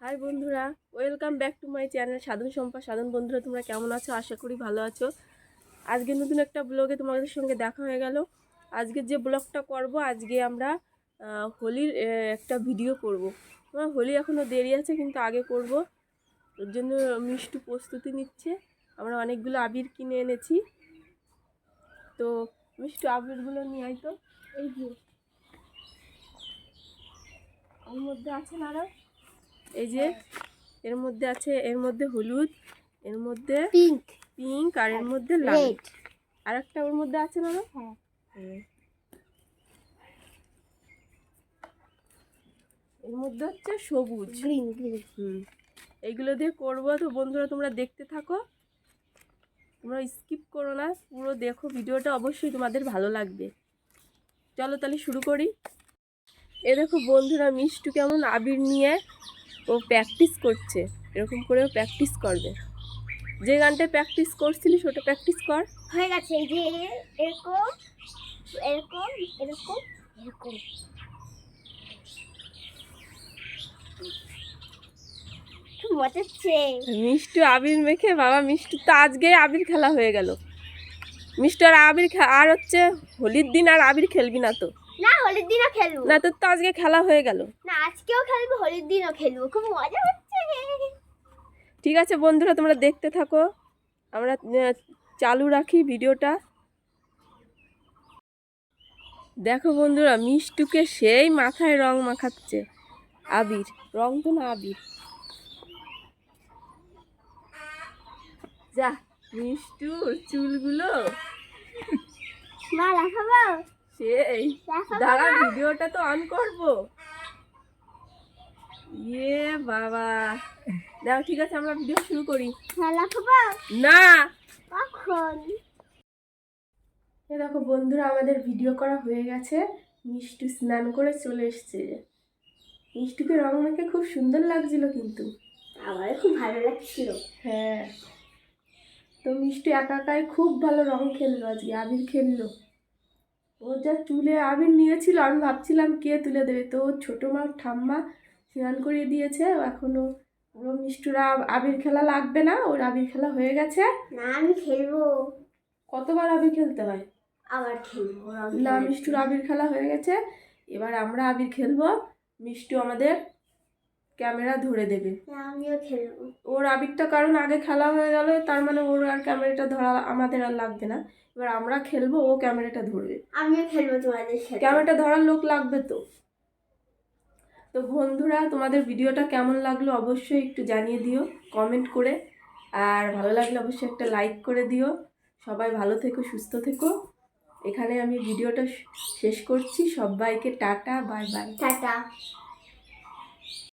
High বন্ধুরা, welcome back to my channel Sadhan Sampa Sadhan বন্ধুরা, তোমরা কেমন আছো? আশা করি ভালো আছো। আজকে নতুন একটা ব্লগে তোমাদের সঙ্গে দেখা হয়ে গেল। আজকে যে ব্লগটা করব, আজকে আমরা হোলির একটা ভিডিও করব। আমার হোলি এখনও দেরি আছে, কিন্তু আগে করব। ওর জন্য মিষ্টু প্রস্তুতি নিচ্ছে। আমরা অনেকগুলো আবির কিনে এনেছি। তো মিষ্টু আবিরগুলো নিয়ে আয় তো। এই যে। ওর মধ্যে আছে আরও এই যে এর মধ্যে আছে এর মধ্যে হলুদ এর মধ্যে পিঙ্ক পিঙ্ক আর এর মধ্যে লাল আর একটা ওর মধ্যে আছে না হ্যাঁ। এর মধ্যে হচ্ছে সবুজ। হুম। এইগুলো দিয়ে করব তো বন্ধুরা তোমরা দেখতে থাকো। তোমরা স্কিপ করো না পুরো দেখো ভিডিওটা অবশ্যই তোমাদের ভালো লাগবে। চলো তাহলে শুরু করি। এ দেখো বন্ধুরা মিষ্টু কেমন আবির নিয়ে ও প্র্যাকটিস করছে। এরকম করেও প্র্যাকটিস করবে। যে গানটায় প্র্যাকটিস করছিলিস ওটা প্র্যাকটিস কর। হয়ে গেছে এই যে এরকম এরকম এরকম এরকম। মিষ্টু আবির মেখে বাবা মিষ্টু তো আজকে আবির খেলা হয়ে গেল। মিষ্টু আর আবির আর হচ্ছে হোলির দিন আর আবির খেলবি না তো। না হোলির দিনও খেলব। না তোর তো আজকে খেলা হয়ে গেল। না আজকেও খেলব হোলির দিনও খেলব। খুব মজা হচ্ছে। ঠিক আছে বন্ধুরা তোমরা দেখতে থাকো। আমরা চালু রাখি ভিডিওটা। দেখো বন্ধুরা মিষ্টুকে সেই মাথায় রং মাখাচ্ছে। আবির রং তো না আবির। যা। মিষ্টুর চুলগুলো? মা লাফাবো সেই। দাঁড়া ভিডিওটা তো অন করব। ইয়ে বাবা। দাও ঠিক আছে আমরা ভিডিও শুরু করি। হ্যাঁ না। কখন? দেখো বন্ধুরা আমাদের ভিডিও করা হয়ে গেছে। মিষ্টু স্নান করে চলে এসছে। মিষ্টুকে রং মেখে খুব সুন্দর লাগছিল কিন্তু। আমার খুব ভালো লাগছিল। হ্যাঁ। তো মিষ্টি একা একাই খুব ভালো রং খেললো আজকে আবির খেললো। ও যা চুলে আবির নিয়েছিল আমি ভাবছিলাম কে তুলে দেবে। তো ওর ছোটো মা ঠাম্মা স্নান করিয়ে দিয়েছে এখনও ওর মিষ্টুরা আবির খেলা লাগবে না ওর আবির খেলা হয়ে গেছে। না আমি খেলব। কতবার আবির খেলতে হয়? আবার খেলব না মিষ্টুর আবির খেলা হয়ে গেছে এবার আমরা আবির খেলব। মিষ্টু আমাদের ক্যামেরা ধরে দেবে। আমিও খেলব। ওর আবিরটা কারণ আগে খেলা হয়ে গেল তার মানে ওর আর ক্যামেরাটা ধরা আমাদের আর লাগবে না। এবার আমরা খেলব ও ক্যামেরাটা ধরবে। আমিও খেলব তোমাদের সাথে। ক্যামেরাটা ধরার লোক লাগবে তো। তো বন্ধুরা তোমাদের ভিডিওটা কেমন লাগল অবশ্যই একটু জানিয়ে দিও কমেন্ট করে। আর ভালো লাগলে অবশ্যই একটা লাইক করে দিও। সবাই ভালো থেকো সুস্থ থেকো। এখানে আমি ভিডিওটা শেষ করছি। সবাইকে টাটা বাই বাই টাটা।